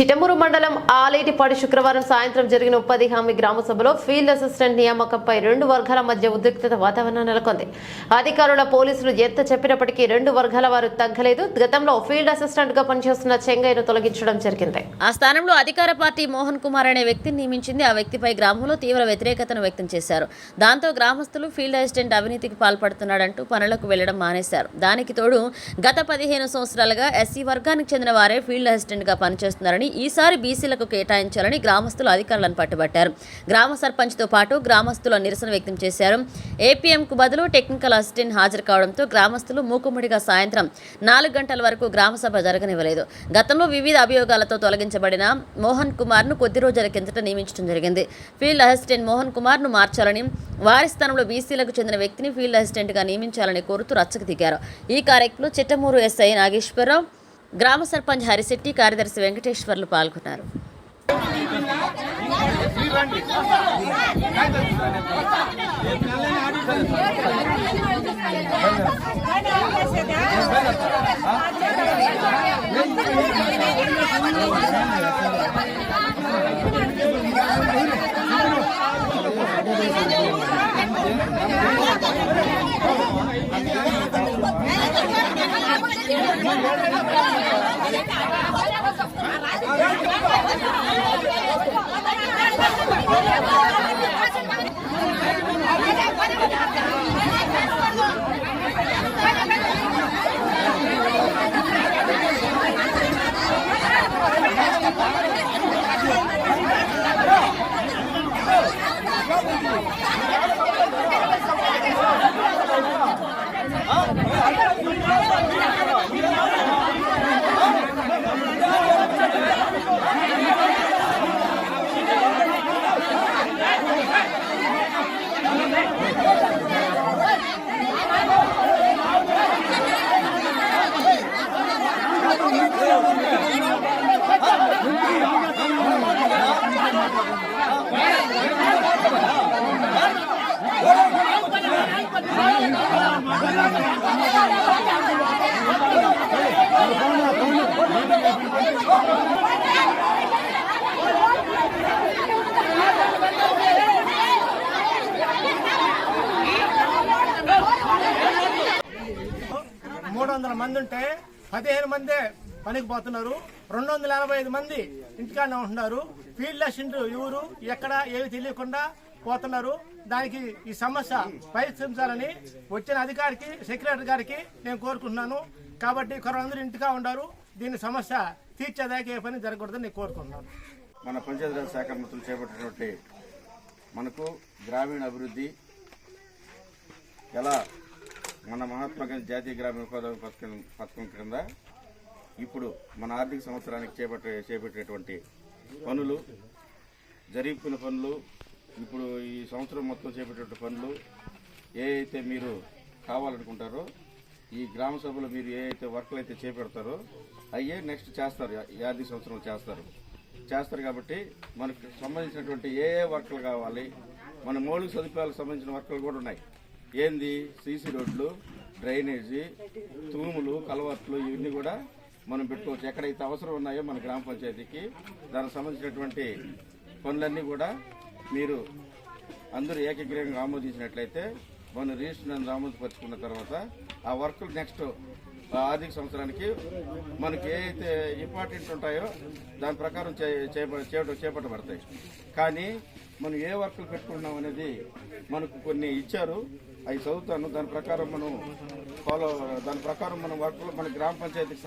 చిటమూరు మండలం ఆలేటిపాటి శుక్రవారం సాయంత్రం జరిగిన ఉపాధి హామీ గ్రామ సభలో ఫీల్డ్ అసిస్టెంట్ నియామకంపై రెండు వర్గాల మధ్య ఉద్రిక్తత వాతావరణం నెలకొంది. అధికారుల పోలీసులు ఎంత చెప్పినప్పటికీ రెండు వర్గాల వారు తగ్గలేదు. గతంలో ఫీల్డ్ అసిస్టెంట్గా పనిచేస్తున్న చెంగయ్యను తొలగించడం జరిగింది. ఆ స్థానంలో అధికార పార్టీ మోహన్ కుమార్ అనే వ్యక్తిని నియమించింది. ఆ వ్యక్తిపై గ్రామంలో తీవ్ర వ్యతిరేకతను వ్యక్తం చేశారు. దాంతో గ్రామస్తులు ఫీల్డ్ అసిస్టెంట్ అవినీతికి పాల్పడుతున్నాడంటూ పనులకు వెళ్ళడం మానేశారు. దానికి తోడు గత పదిహేను సంవత్సరాలుగా ఎస్సీ వర్గానికి చెందిన వారే ఫీల్డ్ అసిస్టెంట్గా పనిచేస్తున్నారని ఈసారి బీసీలకు కేటాయించాలని గ్రామస్తులు అధికారులను పట్టుబట్టారు. గ్రామ సర్పంచ్తో పాటు గ్రామస్తులు నిరసన వ్యక్తం చేశారు. ఏపీఎంకు బదులు టెక్నికల్ అసిస్టెంట్ హాజరు కావడంతో గ్రామస్తులు మూకుమ్మడిగా సాయంత్రం నాలుగు గంటల వరకు గ్రామసభ జరగనివ్వలేదు. గతంలో వివిధ అభియోగాలతో తొలగించబడిన మోహన్ కుమార్ను కొద్ది రోజుల కిందట నియమించడం జరిగింది. ఫీల్డ్ అసిస్టెంట్ మోహన్ కుమార్ను మార్చాలని వారి స్థానంలో బీసీలకు చెందిన వ్యక్తిని ఫీల్డ్ అసిస్టెంట్గా నియమించాలని కోరుతూ రచ్చకు దిగారు. ఈ కార్యక్రమంలో చిట్టమూరు ఎస్ఐ నాగేశ్వరరావు గ్రామ సర్పంచ్ హరిశెట్టి కార్యదర్శి వెంకటేశ్వర్లు పాల్గొన్నారు. మూడు వందల మంది ఉంటే పదిహేను మందే పనికి పోతున్నారు. రెండు వందల ఎనభై ఐదు మంది ఇంటికాడనే ఉంటున్నారు. ఫీల్డ్ అసిస్టెంట్ ఎవరు ఎక్కడ ఏవి తెలియకుండా పోతున్నారు. దానికి ఈ సమస్య పరిష్కరించాలని వచ్చిన అధికారికి సెక్రటరీ గారికి నేను కోరుకుంటున్నాను. కాబట్టి కొందరు ఇంటికా ఉన్నారు దీని సమస్య తీర్చేదాకా ఏ పని జరగకూడదని నేను కోరుకుంటున్నాను. మన పంచాయతీరాజ్ శాఖ మంత్రులు చేపట్టినటువంటి మనకు గ్రామీణ అభివృద్ధి ఎలా మన మహాత్మా గాంధీ జాతీయ గ్రామీణ ఉపాధి పథకం పథకం కింద ఇప్పుడు మన ఆర్థిక సంవత్సరానికి చేపట్టే చేపట్టేటువంటి పనులు జరిగిపోయిన పనులు ఇప్పుడు ఈ సంవత్సరం మొత్తం చేపట్టే పనులు ఏ అయితే మీరు కావాలనుకుంటారో ఈ గ్రామ సభలో మీరు ఏ అయితే వర్క్లు అయితే చేపెడతారో అయ్యే నెక్స్ట్ చేస్తారు యాది ఆర్థిక సంవత్సరం చేస్తారు. చేస్తారు కాబట్టి మనకు సంబంధించినటువంటి ఏ ఏ వర్క్లు కావాలి మన మౌలిక సదుపాయాలకు సంబంధించిన వర్క్లు కూడా ఉన్నాయి. ఏంది? సీసీ రోడ్లు డ్రైనేజీ తూములు కలవట్లు ఇవన్నీ కూడా మనం పెట్టుకోవచ్చు. ఎక్కడైతే అవసరం ఉన్నాయో మన గ్రామ పంచాయతీకి దానికి సంబంధించినటువంటి పనులన్నీ కూడా మీరు అందరూ ఏకగ్రీవంగా ఆమోదించినట్లయితే మనం రిజిస్టర్ ఆమోదపరుచుకున్న తర్వాత ఆ వర్కులు నెక్స్ట్ ఆర్థిక సంవత్సరానికి మనకి ఏదైతే ఇంపార్టెంట్ ఉంటాయో దాని ప్రకారం చే- చేప- చేపట్టబడతాయి. కానీ మనం ఏ వర్కులు పెట్టుకున్నాం అనేది మనకు కొన్ని ఇచ్చారు. అవి చదువుతాను. దాని ప్రకారం మనం ఫాలో దాని ప్రకారం మనం వర్కులు మన గ్రామ పంచాయతీకి